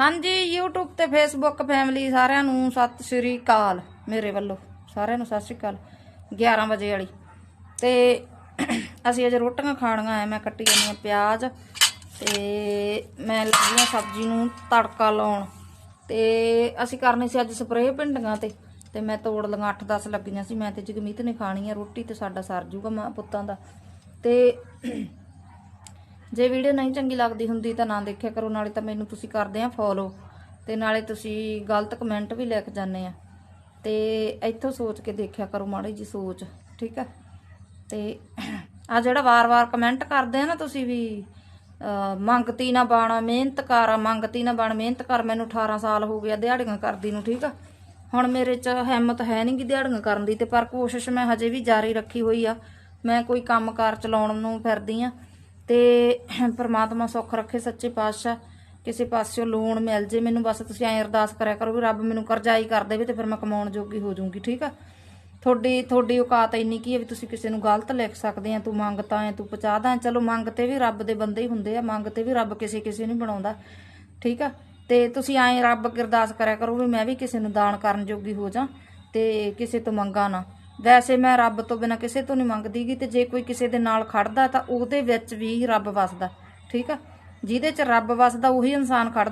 ਹਾਂਜੀ, YouTube ਤੇ Facebook family ਸਾਰਿਆਂ ਨੂੰ ਸਤਿ ਸ਼੍ਰੀ ਅਕਾਲ ਮੇਰੇ ਵੱਲੋਂ। ਸਾਰਿਆਂ ਨੂੰ ਸਤਿ ਸ਼੍ਰੀ ਅਕਾਲ 11 ਵਜੇ ਵਾਲੀ। ਤੇ ਅਸੀਂ ਅਜੇ ਰੋਟੀਆਂ ਖਾਣੀਆਂ ਆ ਮੈਂ ਕੱਟੀ ਜਾਂਦੀ ਆ ਪਿਆਜ਼ ਤੇ ਮੈਂ ਲੱਗੀ ਆ ਸਬਜ਼ੀ ਨੂੰ ਤੜਕਾ ਲਾਉਣ। ਤੇ ਅਸੀਂ ਕਰਨੀ ਸੀ ਅੱਜ ਸਪਰੇਅ ਭਿੰਡੀਆਂ ਤੇ ਤੇ ਮੈਂ ਤੋੜ ਲਈਆਂ 8-10 ਲੱਗੀਆਂ ਸੀ। ਮੈਂ ਤੇ ਜਗਮੀਤ ਨੇ ਖਾਣੀ ਆ ਰੋਟੀ ਤੇ ਸਾਡਾ ਸਰ ਜੂਗਾ ਮਾਂ ਪੁੱਤਾਂ ਦਾ। ਤੇ ਜੇ ਵੀਡੀਓ ਨਹੀਂ ਚੰਗੀ ਲੱਗਦੀ ਹੁੰਦੀ ਤਾਂ ਨਾ ਦੇਖਿਆ ਕਰੋ, ਨਾਲੇ ਤਾਂ ਮੈਨੂੰ ਤੁਸੀਂ ਕਰਦੇ ਆ ਫੋਲੋ ਤੇ ਨਾਲੇ ਤੁਸੀਂ ਗਲਤ ਕਮੈਂਟ ਵੀ ਲੈ ਕੇ ਜਾਂਦੇ ਆ। ਤੇ ਇੱਥੋਂ ਸੋਚ ਕੇ ਦੇਖਿਆ ਕਰੋ ਮਾੜੀ ਜੀ ਸੋਚ, ਠੀਕ ਆ? ਤੇ ਆ ਜਿਹੜਾ ਵਾਰ-ਵਾਰ ਕਮੈਂਟ ਕਰਦੇ ਆ ਨਾ ਤੁਸੀਂ ਵੀ ਮੰਗਤੀ ਨਾ ਬਾਣਾ, ਮਿਹਨਤ ਕਰ ਮੰਗਤੀ ਨਾ ਬਣ, ਮਿਹਨਤ ਕਰ, ਮੈਨੂੰ 18 ਸਾਲ ਹੋ ਗਿਆ ਦਿਹਾੜੀਆਂ ਕਰਦੀ ਨੂੰ, ਠੀਕ ਆ? ਹੁਣ ਮੇਰੇ ਚ ਹਿੰਮਤ ਹੈ ਨਹੀਂ ਕਿ ਦਿਹਾੜੀਆਂ ਕਰਨ ਦੀ, ਤੇ ਪਰ ਕੋਸ਼ਿਸ਼ ਮੈਂ ਹਜੇ ਵੀ ਜਾਰੀ ਰੱਖੀ ਹੋਈ ਆ। ਮੈਂ ਕੋਈ ਕੰਮਕਾਰ ਚਲਾਉਣ ਨੂੰ ਫਿਰਦੀ ਆ। ਤੇ ਪ੍ਰਮਾਤਮਾ ਸੁੱਖ ਰੱਖੇ, ਸੱਚੇ ਪਾਤਸ਼ਾਹ, ਕਿਸੇ ਪਾਸਿਓਂ ਲੋਨ ਮਿਲ ਜੇ, ਮੈਨੂੰ ਬਸ ਤੁਸੀਂ ਐਂ ਅਰਦਾਸ ਕਰਿਆ ਕਰੋ ਵੀ ਰੱਬ ਮੈਨੂੰ ਕਰਜ਼ਾਈ ਕਰ ਦੇਵੇ ਤੇ ਫਿਰ ਮੈਂ ਕਮਾਉਣ ਜੋਗੀ ਹੋ ਜਾਊਂਗੀ, ਠੀਕ ਆ? ਤੁਹਾਡੀ ਤੁਹਾਡੀ ਔਕਾਤ ਇੰਨੀ ਕੀ ਹੈ ਵੀ ਤੁਸੀਂ ਕਿਸੇ ਨੂੰ ਗਲਤ ਲਿਖ ਸਕਦੇ ਆ, ਤੂੰ ਮੰਗਤਾ ਹੈ ਤੂੰ ਪਚਾਦਾ ਚਲੋ, ਮੰਗ ਤੇ ਵੀ ਰੱਬ ਦੇ ਬੰਦੇ ਹੀ ਹੁੰਦੇ ਆ, ਮੰਗ ਤੇ ਵੀ ਰੱਬ ਕਿਸੇ ਕਿਸੇ ਨੂੰ ਬਣਾਉਂਦਾ, ਠੀਕ ਆ? ਤੇ ਤੁਸੀਂ ਐਂ ਰੱਬ ਅੱਗੇ ਅਰਦਾਸ ਕਰਿਆ ਕਰੋ ਵੀ ਮੈਂ ਵੀ ਕਿਸੇ ਨੂੰ ਦਾਨ ਕਰਨ ਜੋਗੀ ਹੋ ਜਾ ਤੇ ਕਿਸੇ ਤੋਂ ਮੰਗਾ ਨਾ। ਵੈਸੇ ਮੈਂ ਰੱਬ ਤੋਂ ਬਿਨਾ ਕਿਸੇ ਤੋਂ ਨਹੀਂ ਮੰਗਦੀਗੀ ਤੇ ਜੇ ਕੋਈ ਕਿਸੇ ਦੇ ਨਾਲ ਖੜਦਾ ਤਾਂ ਉਹਦੇ ਵਿੱਚ ਵੀ ਰੱਬ ਵਸਦਾ, ਠੀਕ ਆ? ਜਿਹਦੇ ਚ ਰੱਬ ਵਸਦਾ, ਉਹੀ ਇਨਸਾਨ ਖੜਦਾ।